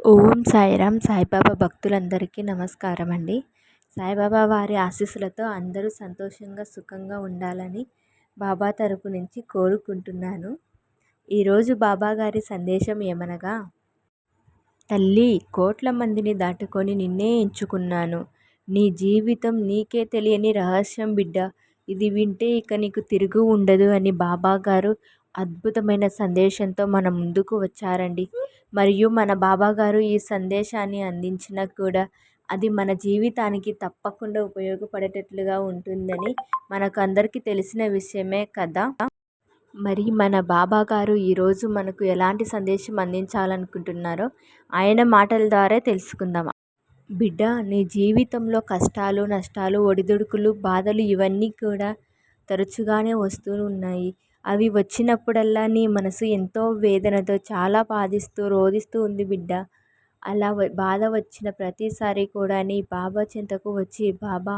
ఓం సాయిరామ్ సాయిబాబా భక్తులందరికీ నమస్కారం అండి సాయిబాబా వారి ఆశీస్సులతో అందరూ సంతోషంగా సుఖంగా ఉండాలని బాబా తరపు నుంచి కోరుకుంటున్నాను. ఈరోజు బాబా గారి సందేశం ఏమనగా తల్లి కోట్ల మందిని దాటుకొని నిన్నే ఎంచుకున్నాను. నీ జీవితం నీకే తెలియని రహస్యం బిడ్డ. ఇది వింటే ఇక నీకు తిరుగు ఉండదు అని బాబా గారు అద్భుతమైన సందేశంతో మన ముందుకు వచ్చారండి. మరియు మన బాబాగారు ఈ సందేశాన్ని అందించినా కూడా అది మన జీవితానికి తప్పకుండా ఉపయోగపడేటట్లుగా ఉంటుందని మనకు అందరికీ తెలిసిన విషయమే కదా. మరి మన బాబా గారు ఈరోజు మనకు ఎలాంటి సందేశం అందించాలనుకుంటున్నారో ఆయన మాటల ద్వారా తెలుసుకుందాం. బిడ్డ నీ జీవితంలో కష్టాలు నష్టాలు ఒడిదుడుకులు బాధలు ఇవన్నీ కూడా తరచుగానే వస్తూ ఉన్నాయి. అవి వచ్చినప్పుడల్లా నీ మనసు ఎంతో వేదనతో చాలా బాధిస్తూ రోదిస్తూ ఉంది బిడ్డ. అలా బాధ వచ్చిన ప్రతిసారి కూడా నీ బాబా చింతకు వచ్చి బాబా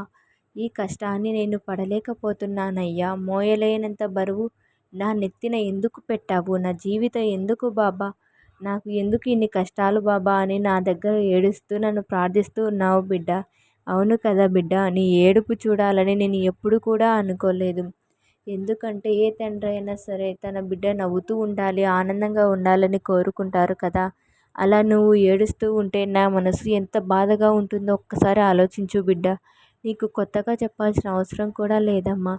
ఈ కష్టాన్ని నేను పడలేకపోతున్నానయ్యా. మోయలేనంత బరువు నా నెత్తిన ఎందుకు పెట్టావు? నా జీవితం ఎందుకు బాబా? నాకు ఎందుకు ఇన్ని కష్టాలు బాబా? అని నా దగ్గర ఏడుస్తూ నన్ను ప్రార్థిస్తూ ఉన్నావు బిడ్డ. అవును కదా బిడ్డ నీ ఏడుపు చూడాలని నేను ఎప్పుడు కూడా అనుకోలేదు. ఎందుకంటే ఏ తండ్రి అయినా సరే తన బిడ్డ నవ్వుతూ ఉండాలి ఆనందంగా ఉండాలని కోరుకుంటారు కదా. అలా నువ్వు ఏడుస్తూ ఉంటే నా మనసు ఎంత బాధగా ఉంటుందో ఒక్కసారి ఆలోచించు బిడ్డ. నీకు కొత్తగా చెప్పాల్సిన అవసరం కూడా లేదమ్మా.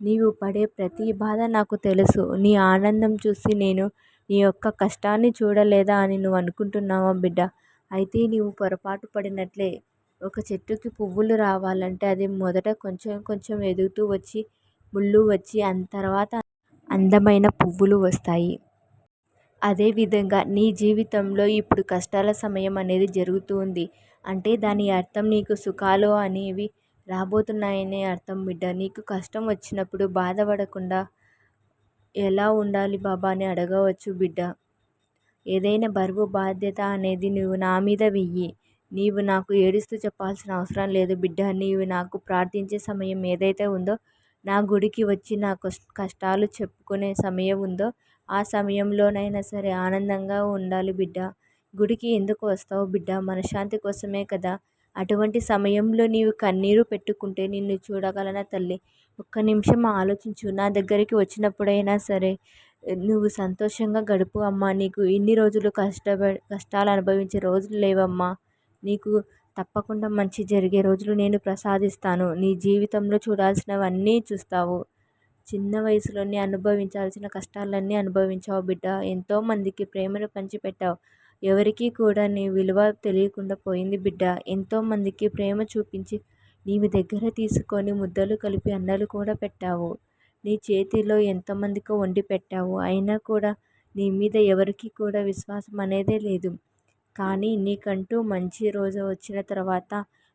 నీవు పడే ప్రతి బాధ నాకు తెలుసు. నీ ఆనందం చూసి నేను నీ యొక్క కష్టాన్ని చూడలేదా అని నువ్వు అనుకుంటున్నావా బిడ్డ? అయితే నీవు పొరపాటు పడినట్లే. ఒక చెట్టుకి పువ్వులు రావాలంటే అది మొదట కొంచెం కొంచెం ఎదుగుతూ వచ్చి ముళ్ళు వచ్చి అంత తర్వాత అందమైన పువ్వులు వస్తాయి. అదేవిధంగా నీ జీవితంలో ఇప్పుడు కష్టాల సమయం అనేది జరుగుతూ ఉంది. అంటే దాని అర్థం నీకు సుఖాలు అనేవి రాబోతున్నాయనే అర్థం బిడ్డ. నీకు కష్టం వచ్చినప్పుడు బాధపడకుండా ఎలా ఉండాలి బాబా అని అడగవచ్చు బిడ్డ. ఏదైనా బరువు బాధ్యత అనేది నువ్వు నా మీద వెయ్యి. నీవు నాకు ఏడుస్తూ చెప్పాల్సిన అవసరం లేదు బిడ్డ. నీవు నాకు ప్రార్థించే సమయం ఏదైతే ఉందో నా గుడికి వచ్చి నా కష్టాలు చెప్పుకునే సమయం ఉందో ఆ సమయంలోనైనా సరే ఆనందంగా ఉండాలి బిడ్డ. గుడికి ఎందుకు వస్తావు బిడ్డ? మనశ్శాంతి కోసమే కదా. అటువంటి సమయంలో నీవు కన్నీరు పెట్టుకుంటే నిన్ను చూడగలన తల్లి? ఒక్క నిమిషం ఆలోచించు. నా దగ్గరికి వచ్చినప్పుడైనా సరే నువ్వు సంతోషంగా గడుపు అమ్మా. నీకు ఇన్ని రోజులు కష్టపడి కష్టాలు అనుభవించే రోజులు లేవమ్మా. నీకు తప్పకుండా మంచి జరిగే రోజులు నేను ప్రసాదిస్తాను. నీ జీవితంలో చూడాల్సినవన్నీ చూస్తావు. చిన్న వయసులోనే అనుభవించాల్సిన కష్టాలన్నీ అనుభవించావు బిడ్డ. ఎంతోమందికి ప్రేమను పంచిపెట్టావు. ఎవరికీ కూడా నీ విలువ తెలియకుండా పోయింది బిడ్డ. ఎంతోమందికి ప్రేమ చూపించి నీవి దగ్గర తీసుకొని ముద్దలు కలిపి అన్నలు కూడా పెట్టావు. నీ చేతిలో ఎంతమందికో వండి పెట్టావు. అయినా కూడా నీ మీద ఎవరికీ కూడా విశ్వాసం అనేదే లేదు. కానీ నీకంటూ మంచి రోజు వచ్చిన తర్వాత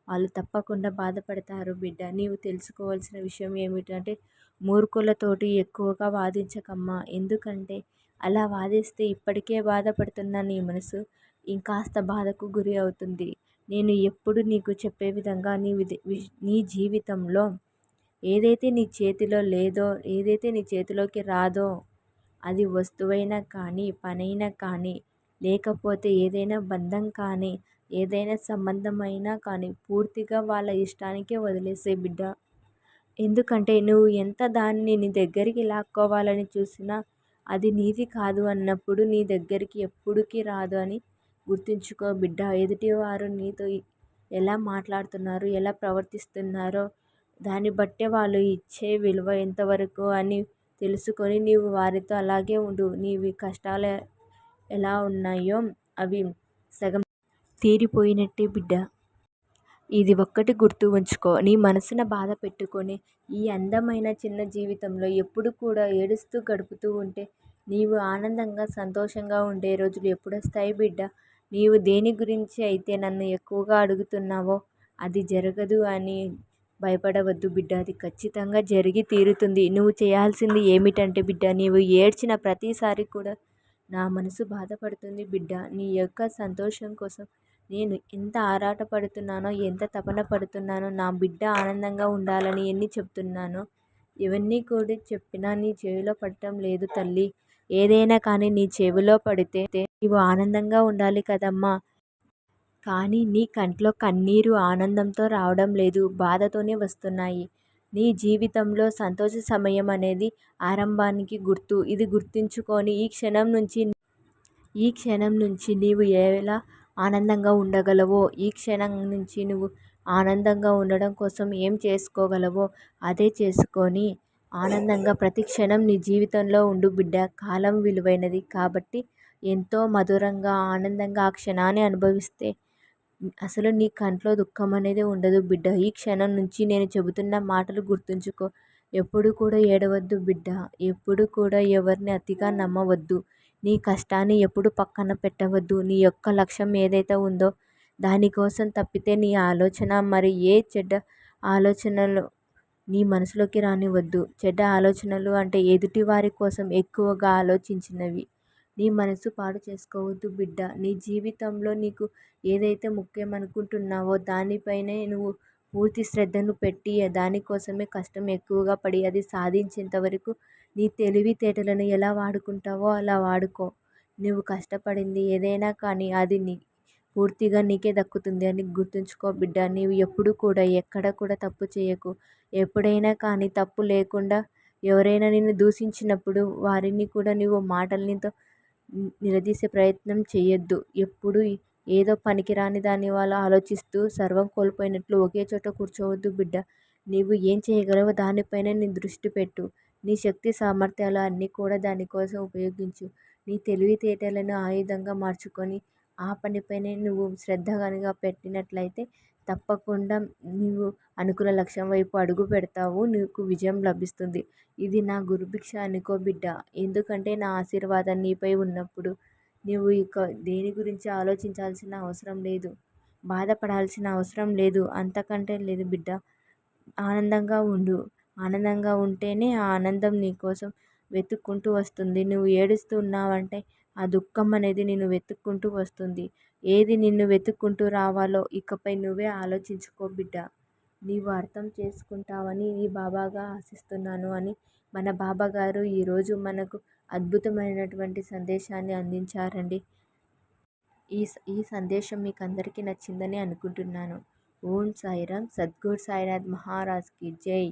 వాళ్ళు తప్పకుండా బాధపడతారు బిడ్డ. నీవు తెలుసుకోవాల్సిన విషయం ఏమిటంటే మూర్ఖులతోటి ఎక్కువగా వాదించకమ్మా. ఎందుకంటే అలా వాదిస్తే ఇప్పటికే బాధపడుతున్న నీ మనసు ఇంకాస్త బాధకు గురి అవుతుంది. నేను ఎప్పుడు నీకు చెప్పే విధంగా నీ నీ జీవితంలో ఏదైతే నీ చేతిలో లేదో ఏదైతే నీ చేతిలోకి రాదో అది వస్తువైనా కానీ పనైనా కానీ లేకపోతే ఏదైనా బంధం కానీ ఏదైనా సంబంధమైనా కానీ పూర్తిగా వాళ్ళ ఇష్టానికే వదిలేసే బిడ్డ. ఎందుకంటే నువ్వు ఎంత దాన్ని నీ దగ్గరికి లాక్కోవాలని చూసినా అది నీది కాదు అన్నప్పుడు నీ దగ్గరికి ఎప్పటికీ రాదు అని గుర్తుంచుకో బిడ్డ. ఎదుటివారు నీతో ఎలా మాట్లాడుతున్నారు ఎలా ప్రవర్తిస్తున్నారో దాన్ని బట్టే వాళ్ళు ఇచ్చే విలువ ఎంతవరకు అని తెలుసుకొని నీవు వారితో అలాగే ఉండు. నీవి కష్టాల ఎలా ఉన్నాయో అవి సగం తీరిపోయినట్టే బిడ్డ. ఇది ఒక్కటి గుర్తు ఉంచుకో. నీ మనసున బాధ పెట్టుకొని ఈ అందమైన చిన్న జీవితంలో ఎప్పుడు కూడా ఏడుస్తూ గడుపుతూ ఉంటే నీవు ఆనందంగా సంతోషంగా ఉండే రోజులు ఎప్పుడొస్తాయి బిడ్డ? నీవు దేని గురించి అయితే నన్ను ఎక్కువగా అడుగుతున్నావో అది జరగదు అని భయపడవద్దు బిడ్డ. అది ఖచ్చితంగా జరిగి తీరుతుంది. నువ్వు చేయాల్సింది ఏమిటంటే బిడ్డ నీవు ఏడ్చిన ప్రతిసారి కూడా నా మనసు బాధపడుతుంది బిడ్డ. నీ యొక్క సంతోషం కోసం నేను ఎంత ఆరాటపడుతున్నానో ఎంత తపన పడుతున్నానో నా బిడ్డ ఆనందంగా ఉండాలని ఎన్ని చెప్తున్నానో ఇవన్నీ కూడా చెప్పినా నీ చెవిలో పడటం లేదు తల్లి. ఏదైనా కానీ నీ చెవిలో పడితే నీవు ఆనందంగా ఉండాలి కదమ్మా. కానీ నీ కంట్లో కన్నీరు ఆనందంతో రావడం లేదు బాధతోనే వస్తున్నాయి. నీ జీవితంలో సంతోష సమయం అనేది ఆరంభానికి గుర్తు. ఇది గుర్తుంచుకొని ఈ క్షణం నుంచి ఈ క్షణం నుంచి నీవు ఎలా ఆనందంగా ఉండగలవో ఈ క్షణం నుంచి నువ్వు ఆనందంగా ఉండడం కోసం ఏం చేసుకోగలవో అదే చేసుకొని ఆనందంగా ప్రతి క్షణం నీ జీవితంలో ఉండు బిడ్డ. కాలం విలువైనది కాబట్టి ఎంతో మధురంగా ఆనందంగా ఆ క్షణాన్ని అనుభవిస్తే అసలు నీ కంట్లో దుఃఖం అనేది ఉండదు బిడ్డ. ఈ క్షణం నుంచి నేను చెబుతున్న మాటలు గుర్తుంచుకో. ఎప్పుడు కూడా ఏడవద్దు బిడ్డ. ఎప్పుడు కూడా ఎవరిని అతిగా నమ్మవద్దు. నీ కష్టాన్ని ఎప్పుడు పక్కన పెట్టవద్దు. నీ యొక్క లక్ష్యం ఏదైతే ఉందో దానికోసం తప్పితే నీ ఆలోచన మరి ఏ చెడ్డ ఆలోచనలు నీ మనసులోకి రానివద్దు చెడ్డ ఆలోచనలు అంటే ఎదుటి వారి కోసం ఎక్కువగా ఆలోచించినవి. నీ మనసు పాడు చేసుకోవద్దు బిడ్డ. నీ జీవితంలో నీకు ఏదైతే ముఖ్యం అనుకుంటున్నావో దానిపైనే నువ్వు పూర్తి శ్రద్ధను పెట్టి దానికోసమే కష్టం ఎక్కువగా పడి అది సాధించేంత వరకు నీ తెలివితేటలను ఎలా వాడుకుంటావో అలా వాడుకో. నువ్వు కష్టపడింది ఏదైనా కానీ అది నీ పూర్తిగా నీకే దక్కుతుంది అని గుర్తుంచుకో బిడ్డ. నీవు ఎప్పుడు కూడా ఎక్కడ కూడా తప్పు చేయకు. ఎప్పుడైనా కానీ తప్పు లేకుండా ఎవరైనా నిన్ను దూషించినప్పుడు వారిని కూడా నువ్వు మాటలతో నిలదీసే ప్రయత్నం చేయొద్దు ఎప్పుడు ఏదో పనికిరాని దాని వల్ల ఆలోచిస్తూ సర్వం కోల్పోయినట్లు ఒకే చోట కూర్చోవద్దు బిడ్డ. నీవు ఏం చేయగలవో దానిపైన నీ దృష్టి పెట్టు. నీ శక్తి సామర్థ్యాలు అన్నీ కూడా దానికోసం ఉపయోగించు. నీ తెలివితేటలను ఆయుధంగా మార్చుకొని ఆ పనిపైనే నువ్వు శ్రద్ధ కనుక పెట్టినట్లయితే తప్పకుండా నీవు అనుకున్న లక్ష్యం వైపు అడుగు పెడతావు నీకు విజయం లభిస్తుంది. ఇది నా గురుభిక్ష అనుకో బిడ్డ. ఎందుకంటే నా ఆశీర్వాదం నీపై ఉన్నప్పుడు నువ్వు ఇక దేని గురించి ఆలోచించాల్సిన అవసరం లేదు బాధపడాల్సిన అవసరం లేదు అంతకంటే లేదు బిడ్డ. ఆనందంగా ఉండు. ఆనందంగా ఉంటేనే ఆ ఆనందం నీకోసం వెతుక్కుంటూ వస్తుంది. నువ్వు ఏడుస్తూ ఉన్నావంటే ఆ దుఃఖం అనేది నిన్ను వెతుక్కుంటూ వస్తుంది. ఏది నిన్ను వెతుక్కుంటూ రావాలో ఇకపై నువ్వే ఆలోచించుకో బిడ్డ. నీవు అర్థం చేసుకుంటావని నీ బాబాగా ఆశిస్తున్నాను అని మన బాబాగారు ఈరోజు మనకు అద్భుతమైనటువంటి సందేశాన్ని అందించారండి. ఈ ఈ సందేశం మీకు అందరికీ నచ్చిందని అనుకుంటున్నాను. ఓం సాయిరామ్ సద్గురు సాయినాథ్ మహారాజ్కి జై.